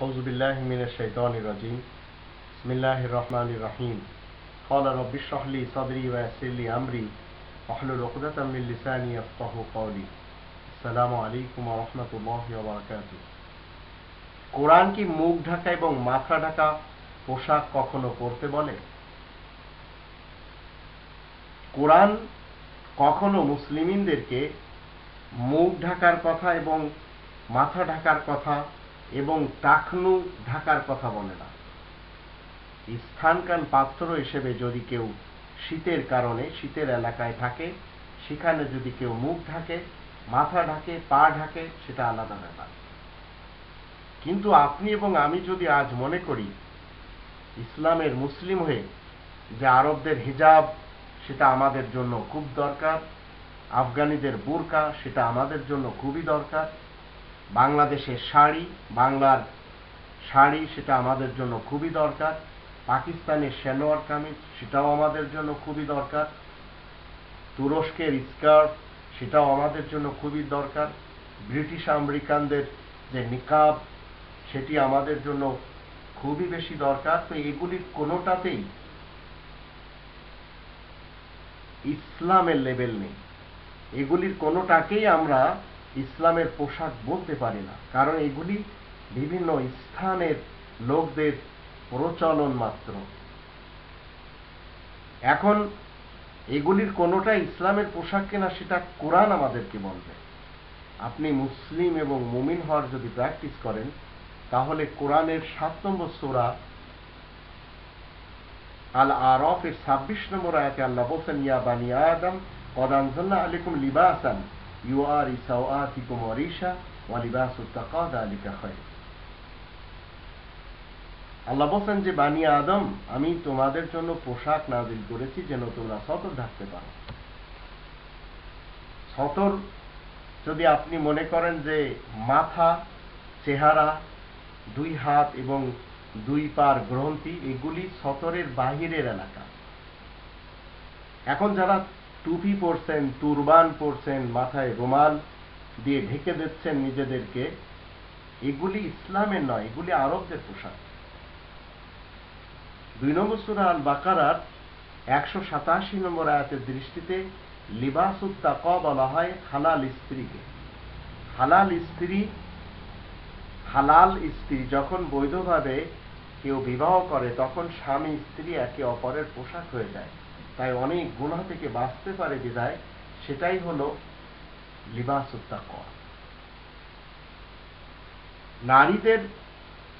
أعوذ بالله من الشيطان الرجيم بسم الله الرحمن الرحيم قال رب اشرح لي صدري ويسر لي أمري واحلل عقدة من لساني يفقه قولي السلام عليكم ورحمة الله وبركاته কোরআন কি মুখ ঢাকা এবং মাথা ঢাকা পোশাক কখনো পরতে বলে কোরআন কখনো মুসলিমিনদেরকে মুখ ঢাকার কথা এবং মাথা ঢাকার কথা এবং টাকনু ঢাকার কথা বলে না। স্থানকান পাত্র হিসেবে যদি কেউ শীতের কারণে শীতের এলাকায় থাকে, সেখানে যদি কেউ মুখ ঢাকে, মাথা ঢাকে, পা ঢাকে, সেটা আলাদা ব্যাপার। কিন্তু আপনি এবং আমি যদি আজ মনে করি, ইসলামের মুসলিম হয়ে যে আরবদের হিজাব, সেটা আমাদের জন্য খুব দরকার, আফগানিদের বোরকা, সেটা আমাদের জন্য খুবই দরকার বাংলাদেশের শাড়ি, বাংলার শাড়ি সেটা আমাদের জন্য খুবই দরকার, পাকিস্তানের সেনোয়ার কামিজ সেটাও আমাদের জন্য খুবই দরকার, তুরস্কের স্কার্ট সেটাও আমাদের জন্য খুবই দরকার, ব্রিটিশ আমেরিকানদের যে নিকাব সেটি আমাদের জন্য খুবই বেশি দরকার। তো এগুলির কোনোটাতেই ইসলামের লেভেল নেই। এগুলির কোনোটাকেই আমরা ইসলামের পোশাক বলতে পারি না। কারণ এগুলি বিভিন্ন স্থানের লোকদের প্রচলন মাত্র। এখন এগুলির কোনোটা ইসলামের পোশাক কিনা সেটা কোরআন আমাদেরকে বলবে। আপনি মুসলিম এবং মুমিন হওয়ার যদি প্র্যাকটিস করেন, তাহলে কোরআনের সাত নম্বর সোরা আল আরফ ছাব্বিশ নম্বর আয়াতে আল্লাহ বলছেন, ইয়া বানি আদম কদানজন্না আলিকুম লিবা আসান يواري سوآتكم وريشا ولباس التقى ذلك خير আল্লাহ বলছেন যে বানি আদম আমি তোমাদের জন্য পোশাক নাজিল করেছি যেন তোমরা সতর ঢাকতে পারো সতর যদি আপনি মনে করেন যে মাথা চেহারা দুই হাত এবং দুই পার গ্রন্থি এগুলি সতরের বাহিরের এলাকা এখন যারা টুপি পরছেন, তুরবান পরছেন, মাথায় রুমাল দিয়ে ঢেকে দিচ্ছেন নিজেদেরকে। এগুলি ইসলামের নয়, এগুলি আরবদের পোশাক। দুই নম্বর সুরা আল বাকারার একশো সাতাশি নম্বর আয়াতের দৃষ্টিতে লিবাসুত্তাক বলা হয় হালাল স্ত্রীকে। হালাল স্ত্রী হালাল স্ত্রী যখন বৈধভাবে কেউ বিবাহ করে, তখন স্বামী স্ত্রী একে অপরের পোশাক হয়ে যায়। তাই অনেক গুণা থেকে বাঁচতে পারে বিদায় সেটাই হল লিবাসুত্তাকওয়া নারীদের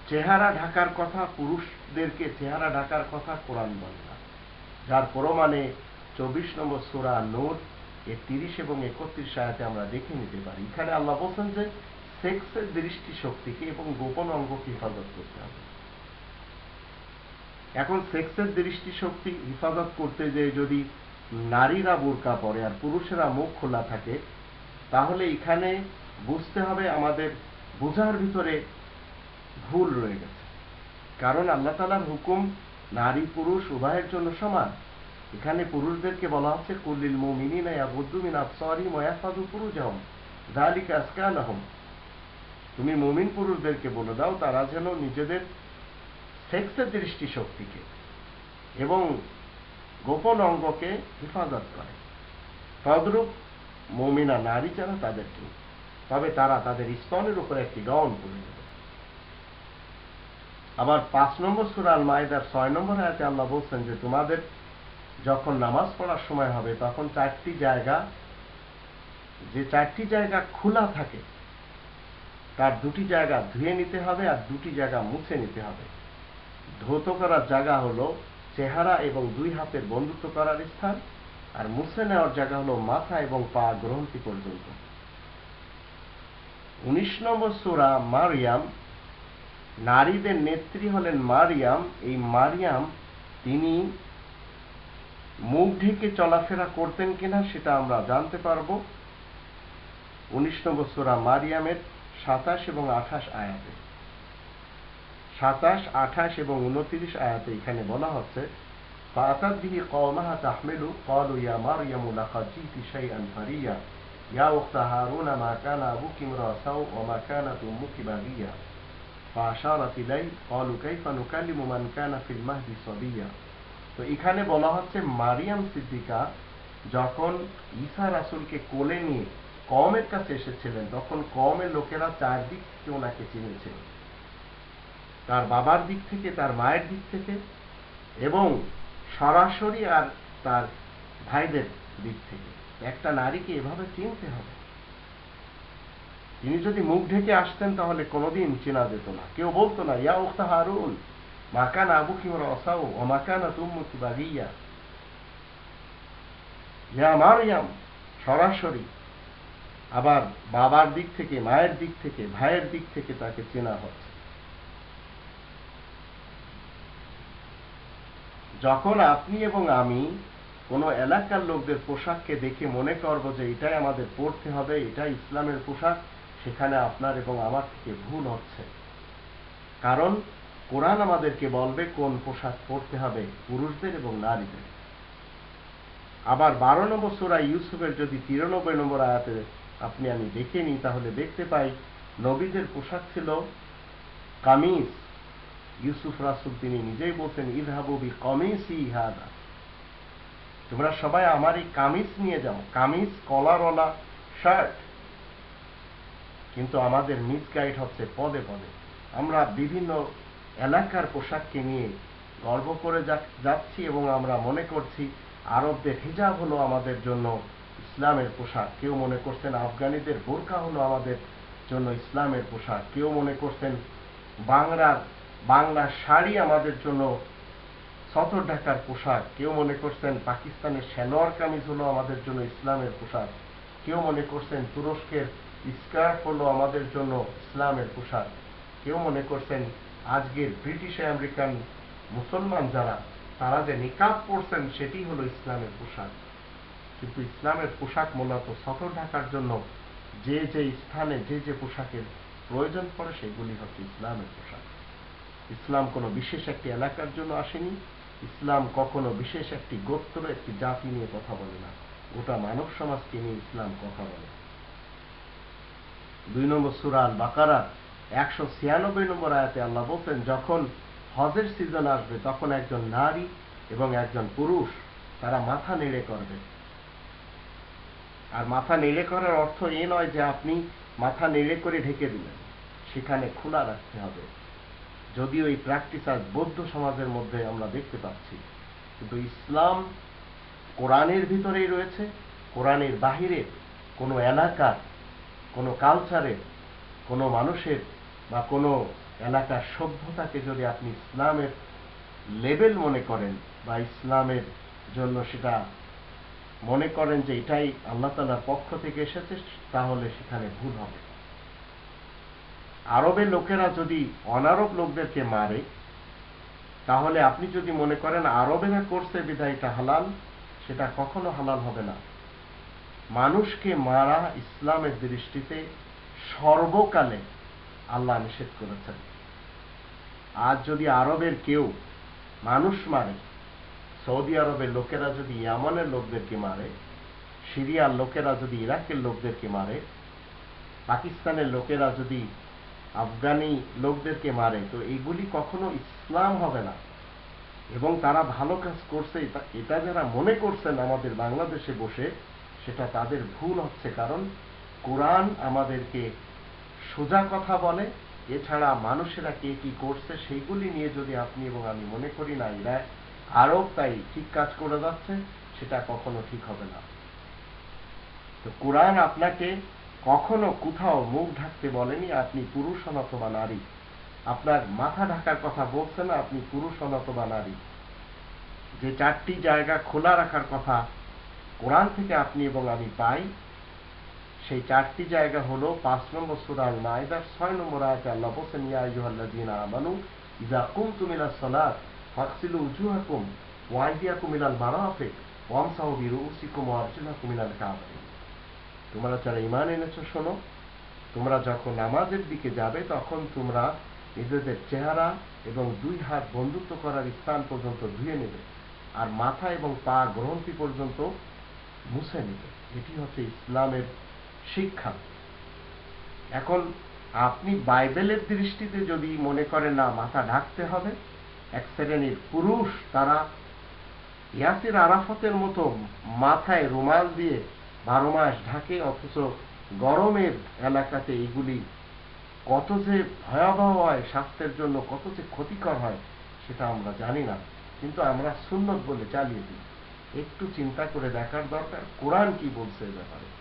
চেহারা ঢাকার কথা, পুরুষদেরকে চেহারা ঢাকার কথা কোরআন বলে না। যার প্রমাণে চব্বিশ নম্বর সুরা নোট এর তিরিশ এবং একত্রিশ আয়াতে আমরা দেখে নিতে পারি। এখানে আল্লাহ বলছেন যে, সেক্সের দৃষ্টি শক্তিকে এবং গোপন অঙ্গকে হেফাজত করতে হবে। এখন সেক্সের দৃষ্টিশক্তি হেফাজত করতে যে যদি নারীরা বোরকা পরে আর পুরুষেরা মুখ খোলা থাকে, তাহলে এখানে বুঝতে হবে আমাদের বোঝার ভিতরে ভুল রয়ে গেছে। কারণ আল্লাহ তালার হুকুম নারী পুরুষ উভয়ের জন্য সমান। এখানে পুরুষদেরকে বলা হচ্ছে কুল্লিল মুমিনিনা আবসারিহিম ওয়া ইয়াহফাযু ফুরুজাহুম, যালিকা আজকা লাহুম তুমি মুমিন পুরুষদেরকে বলে দাও, তারা যেন নিজেদের সেক্সের দৃষ্টি শক্তিকে এবং গোপন অঙ্গকে হেফাজত করে। তদ্রূপ মমিনা নারী যারা তাদেরকে তবে তারা তাদের স্তনের উপর একটি গাউন পরে নেবে। আবার পাঁচ নম্বর সুরাল মায়েদার ছয় নম্বর আয়াতে আল্লাহ বলছেন যে, তোমাদের যখন নামাজ পড়ার সময় হবে, তখন চারটি জায়গা, যে চারটি জায়গা খোলা থাকে, তার দুটি জায়গা ধুয়ে নিতে হবে আর দুটি জায়গা মুছে নিতে হবে। ধৌত করার জায়গা হলো চেহারা এবং দুই হাতের বন্ধুত্ব করার স্থান, আর মুছে নেওয়ার জায়গা হলো মাথা এবং পা গ্রন্থি পর্যন্ত। উনিশ নম্বর সোরা মারিয়াম, নারীদের নেত্রী হলেন মারিয়াম। এই মারিয়াম তিনি মুখ ঢেকে চলাফেরা করতেন কিনা সেটা আমরা জানতে পারব। উনিশ নম্বর সোরা মারিয়ামের সাতাশ এবং আঠাশ আয়াতে। সাতাশ আঠাশ এবং উনত্রিশ আয়াতে এখানে বলা হচ্ছে فأتت به قومها تحمله قالوا يا مريم لقد جئت شيئا فريا يا أخت هارون ما كان أبوك امرأ سوء وما كانت أمك بغيا فأشارت إليه قالوا كيف نكلم من كان في المهد صبيا তো এখানে বলা হচ্ছে মারিয়াম সিদ্দিকা যখন ঈসা রাসুলকে কোলে নিয়ে কমের কাছে এসেছিলেন তখন কমের লোকেরা চারদিক থেকে ওনাকে চিনেছে তার বাবার দিক থেকে, তার মায়ের দিক থেকে এবং সরাসরি আর তার ভাইদের দিক থেকে। একটা নারীকে এভাবে চিনতে হবে। তিনি যদি মুখ ঢেকে আসতেন, তাহলে কোনোদিন চেনা যেত না। কেউ বলতো না, ইয়া উক্তা হারুন মাকান আবু কিমর অসাও ও মাকানা তুম্মুকি বাগিয়া ইয়া মারিয়াম, সরাসরি। আবার বাবার দিক থেকে, মায়ের দিক থেকে, ভাইয়ের দিক থেকে তাকে চেনা হচ্ছে। যখন আপনি এবং আমি কোনো এলাকার লোকদের পোশাককে দেখে মনে করব যে এটাই আমাদের পড়তে হবে, এটাই ইসলামের পোশাক, সেখানে আপনার এবং আমার থেকে ভুল হচ্ছে। কারণ কোরআন আমাদেরকে বলবে কোন পোশাক পরতে হবে, পুরুষদের এবং নারীদের। আবার বারো নম্বর সুরা ইউসুফের যদি তিরানব্বই নম্বর আয়াতে আপনি আমি দেখে নিই, তাহলে দেখতে পাই, নবীদের পোশাক ছিল কামিজ ইউসুফ রাসুল তিনি নিজেই বলছেন ইদহাবুবি কমিসি ইহাদা তোমরা সবাই আমার এই কামিজ নিয়ে যাও, কামিজ কলারওয়ালা শার্ট। কিন্তু আমাদের মিস গাইড হচ্ছে পদে পদে। আমরা বিভিন্ন এলাকার পোশাককে নিয়ে গর্ব করে যাচ্ছি এবং আমরা মনে করছি, আরবদের হিজাব হলো আমাদের জন্য ইসলামের পোশাক। কেউ মনে করছেন আফগানিদের বোরকা হলো আমাদের জন্য ইসলামের পোশাক। কেউ মনে করছেন বাংলার বাংলা শাড়ি আমাদের জন্য সতর ঢাকার পোশাক। কেউ মনে করছেন পাকিস্তানের সেনোয়ার কামিজ হলো আমাদের জন্য ইসলামের পোশাক। কেউ মনে করছেন তুরস্কের স্কার্ফ হলো আমাদের জন্য ইসলামের পোশাক। কেউ মনে করছেন আজকের ব্রিটিশ আমেরিকান মুসলমান যারা, তারা যে নিকাব পরছেন, সেটি হলো ইসলামের পোশাক। কিন্তু ইসলামের পোশাক মূলত সতর ঢাকার জন্য যে যে স্থানে যে যে পোশাকের প্রয়োজন পড়ে, সেগুলি হচ্ছে ইসলামের পোশাক। ইসলাম কোনো বিশেষ একটি এলাকার জন্য আসেনি। ইসলাম কখনো বিশেষ একটি গোত্র, একটি জাতি নিয়ে কথা বলে না। গোটা মানব সমাজকে নিয়ে ইসলাম কথা বলে। দুই নম্বর সুরাল বাকারা একশো ছিয়ানব্বই নম্বর আয়াতে আল্লাহ বলছেন, যখন হজের সিজন আসবে, তখন একজন নারী এবং একজন পুরুষ তারা মাথা নেড়ে করবে। আর মাথা নেড়ে করার অর্থ এ নয় যে আপনি মাথা নেড়ে করে ঢেকে দিলেন। সেখানে খোলা রাখতে হবে। যদিও এই প্র্যাকটিস আজ বৌদ্ধ সমাজের মধ্যে আমরা দেখতে পাচ্ছি, কিন্তু ইসলাম কোরআনের ভিতরেই রয়েছে, কোরআনের বাহিরে কোনো এলাকার, কোনো কালচারের কোনো মানুষের বা কোনো এলাকার সভ্যতাকে যদি আপনি ইসলামের লেভেল মনে করেন বা ইসলামের জন্য সেটা মনে করেন যে এটাই আল্লাহ তালার পক্ষ থেকে এসেছে, তাহলে সেখানে ভুল হবে। আরবের লোকেরা যদি অনারব লোকদেরকে মারে, তাহলে আপনি যদি মনে করেন আরবেরা করছে বিদায় এটা হালাল, সেটা কখনো হালাল হবে না। মানুষকে মারা ইসলামের দৃষ্টিতে সর্বকালে আল্লাহ নিষেধ করেছেন। আজ যদি আরবের কেউ মানুষ মারে, সৌদি আরবের লোকেরা যদি ইয়ামানের লোকদেরকে মারে, সিরিয়ার লোকেরা যদি ইরাকের লোকদেরকে মারে, পাকিস্তানের লোকেরা যদি আফগানি লোকদেরকে মারে, তো এগুলি কখনো ইসলাম হবে না। এবং তারা ভালো কাজ করছে, এটা যারা মনে করছেন আমাদের বাংলাদেশে বসে, সেটা তাদের ভুল হচ্ছে। কারণ কোরআন আমাদেরকে সোজা কথা বলে, এছাড়া মানুষেরা কে কি করছে সেইগুলি নিয়ে যদি আপনি এবং আমি মনে করি না, এরা আরব তাই ঠিক কাজ করে যাচ্ছে, সেটা কখনো ঠিক হবে না। তো কোরআন আপনাকে কখনো কোথাও মুখ ঢাকতে বলেনি আপনি পুরুষ হন অথবা নারী। আপনার মাথা ঢাকার কথা বলছে না, আপনি পুরুষ হন অথবা নারী। যে চারটি জায়গা খোলা রাখার কথা কোরআন থেকে আপনি এবং আমি পাই, সেই চারটি জায়গা হলো পাঁচ নম্বর সুরাল নাইদার ছয় নম্বর আয়তে আল্লাহ বলছেন, ইয়া আইয়ুহাল্লাযীনা আমানু ইযা কুমতুম ইলাস সালাত ফাগসিলু উজুহাকুম ওয়া আইদিয়াকুম ইলাল মারাফিক ওয়ামসাহু বিরুসিকুম ওয়া তোমরা যারা ইমান এনেছো, শোনো। তোমরা যখন নামাজের দিকে যাবে, তখন তোমরা নিজেদের চেহারা এবং দুই হাত বন্ধুত্ব করার স্থান পর্যন্ত ধুয়ে নেবে আর মাথা এবং পা গ্রন্থি পর্যন্ত মুছে নেবে। এটি হচ্ছে ইসলামের শিক্ষা। এখন আপনি বাইবেলের দৃষ্টিতে যদি মনে করেন, না, মাথা ঢাকতে হবে। এক শ্রেণির পুরুষ তারা ইয়াসির আরাফতের মতো মাথায় রুমাল দিয়ে বারো মাস ঢাকে অথচ গরমের এলাকাতে এগুলি কত যে ভয়াবহ হয়, স্বাস্থ্যের জন্য কত যে ক্ষতিকর হয়, সেটা আমরা জানি না। কিন্তু আমরা সুন্নত বলে চালিয়ে দিই। একটু চিন্তা করে দেখার দরকার। কোরআন কি বলছে ব্যাপারে?